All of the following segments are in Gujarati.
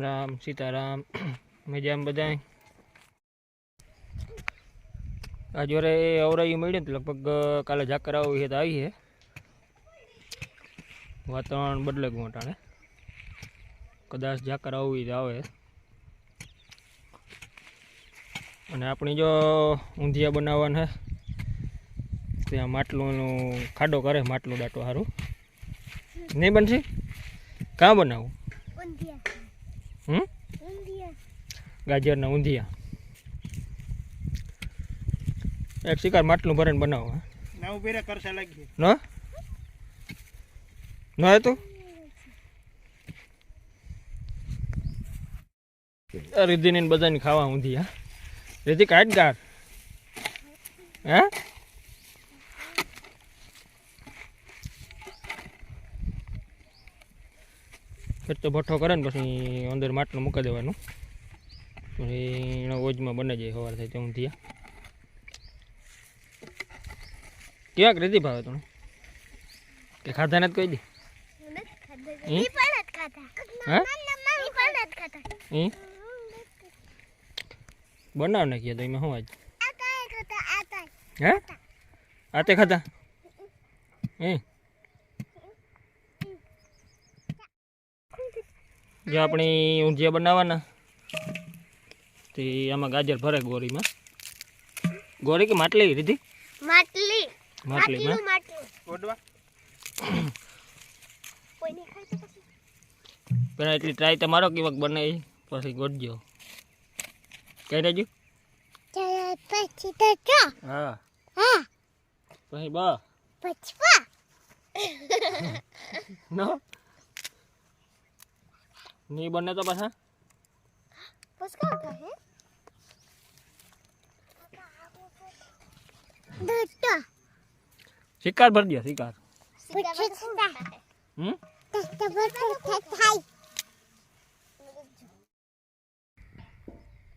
રામ સીતારામ. મજામાં બધાય? આ જોરે અવરાયું મળ્યું તો લગભગ કાલે ઝાકર આવી છે તો આવી છે. વાતાવરણ બદલે ગયું અટાણે. કદાચ ઝાકર આવવી તો આવે. અને આપણી જો ઊંધિયા બનાવવાના ત્યાં માટલુંનું ખાડો કરે, માટલું દાટો સારું નહીં બનશે? કાં બનાવું? ઊંધિયા. હમ? ગાજરના ઊંધિયા. એક શિકાર માટલું ભરીને બનાવો ના નવ બેરે કરશે લાગી. ન? ન હતું રીધિની ને બધાની ખાવા ઊંધિયા. રીધિ કાઢ ગાર હે? ખેતો ભઠ્ઠો કરે ને પછી અંદર માટલું મૂકી દેવાનું. પછી એનો ઓજમાં બને જાય સવાર થાય ત્યાં થયા. કેવાક રીતિ ભાવે તને કે ખાધા નથી કહી દે? હે? બનાવ નાખીએ તો એમાં શું આજ આ કાંઈ ખાતા હે? આતે ખાધા? એ જો આપણી ઊંધિયા બનાવવાના તે આમાં ગાજર ભરે ગોરીમાં. ગોરી કે માટલી રીધી માટલી. માટલીમાં પેલા એટલી ટ્રાય તમારો કેવાક બને પછી ગોઠજો કઈ રહેજો? પછી તો હા. હા. પછી બા. પછી નો? ની બને તો પાછા? શિકાર ભરી દો શિકાર. પછી સુધા હમ?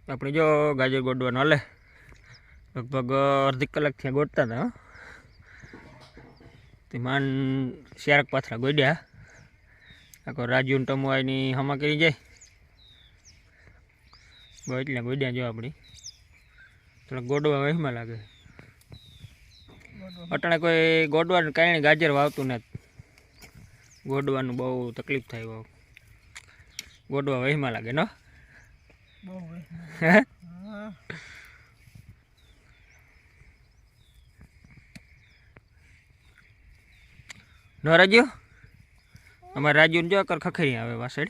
તો આપણે જો ગાજર ગોડવાનું હાલે. લગભગ અડધી કલાક થયા ગોડતા હતા તે માન શિયારક પાથરા ગોડ્યા. આખો રાજુન ટમુઆની હમા કરી જાય. બહુ એટલે ગોડ્યા જો આપણી થોડા ગોડવા વહેમાં લાગે. અટાણે કોઈ ગોડવાનું કાંઈ ગાજર વાવતું નથી. ગોડવાનું બહુ તકલીફ થાય બહુ ગોડવા વહીમાં લાગે ન? નો રાજ્યો? અમારે રાજ્યુને જો કર ખખેરી આવે વાસળ.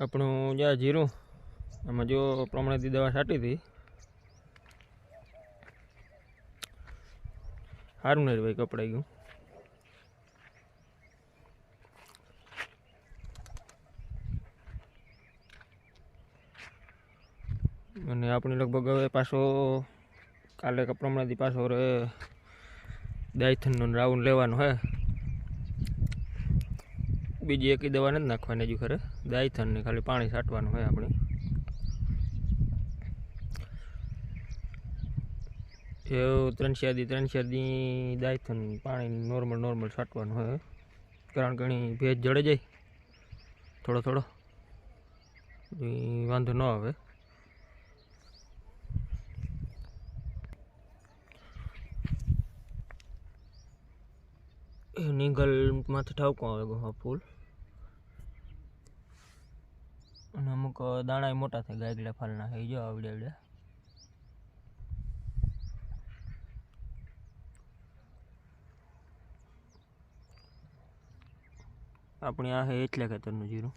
આપણું જ્યાં જીરું, આમાં જો પ્રમાણેથી દવા છાંટી હતી સારું નહીં ભાઈ કપડાઈ ગયું. અને આપણે લગભગ હવે પાછો કાલે કપડામાંથી પાછો દાયથનનો રાઉન્ડ લેવાનો હે. બીજી એકી દવા નથી નાખવાની હજુ ખરે. દાયથનને ખાલી પાણી છાંટવાનું હોય આપણે. એવું ત્રણ ચારથી ત્રણ ચારથી દાયથન પાણી નોર્મલ નોર્મલ છાંટવાનું હોય. કારણ કે એની ભેજ જડે જાય. થોડો થોડો. વાંધો ન આવે. નીગલ માથે ઠાવકો આવે ગો ફૂલ થોડાક દાણા મોટા થાય ગયા એટલે ફાલના થઈ ગયો આવડે આવડે. આપણે આ છે એટલે ખેતરનું જીરું.